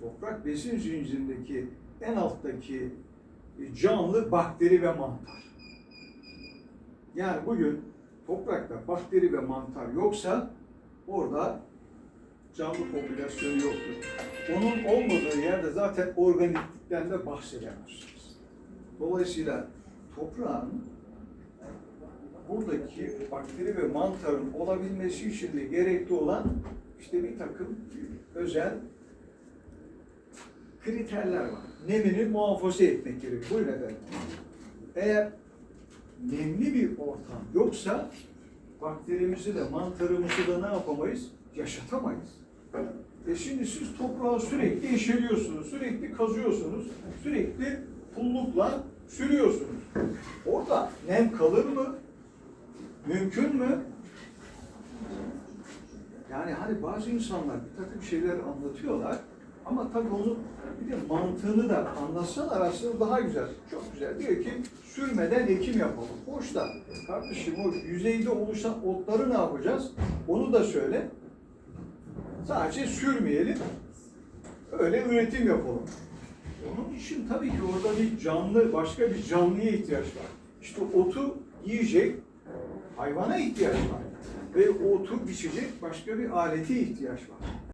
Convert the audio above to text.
Toprak besin zincirindeki en alttaki canlı bakteri ve mantar. Yani bugün toprakta bakteri ve mantar yoksa orada canlı popülasyonu yoktur. Onun olmadığı yerde zaten organiklikten de bahsedemezsiniz. Dolayısıyla toprağın buradaki bakteri ve mantarın olabilmesi için de gerekli olan işte bir takım özel kriterler var. Nemini muhafaza etmek gerekiyor. Bu nedenle. Eğer nemli bir ortam yoksa bakterimizi de mantarımızı da ne yapamayız? Yaşatamayız. E şimdi siz toprağı sürekli eşeliyorsunuz, sürekli kazıyorsunuz, sürekli pullukla sürüyorsunuz. Orada nem kalır mı? Mümkün mü? Hani bazı insanlar bir takım şeyler anlatıyorlar ama tabii onu bir de mantığını da anlatsalar aslında daha güzel. Çok güzel. Diyor ki sürmeden ekim yapalım. Hoş da kardeşim o yüzeyde oluşan otları ne yapacağız? Onu da söyle. Sadece sürmeyelim. Öyle üretim yapalım. Onun için tabii ki orada bir canlı, başka bir canlıya ihtiyaç var. İşte otu yiyecek hayvana ihtiyaç var. Ve o otu biçecek başka bir alete ihtiyaç var.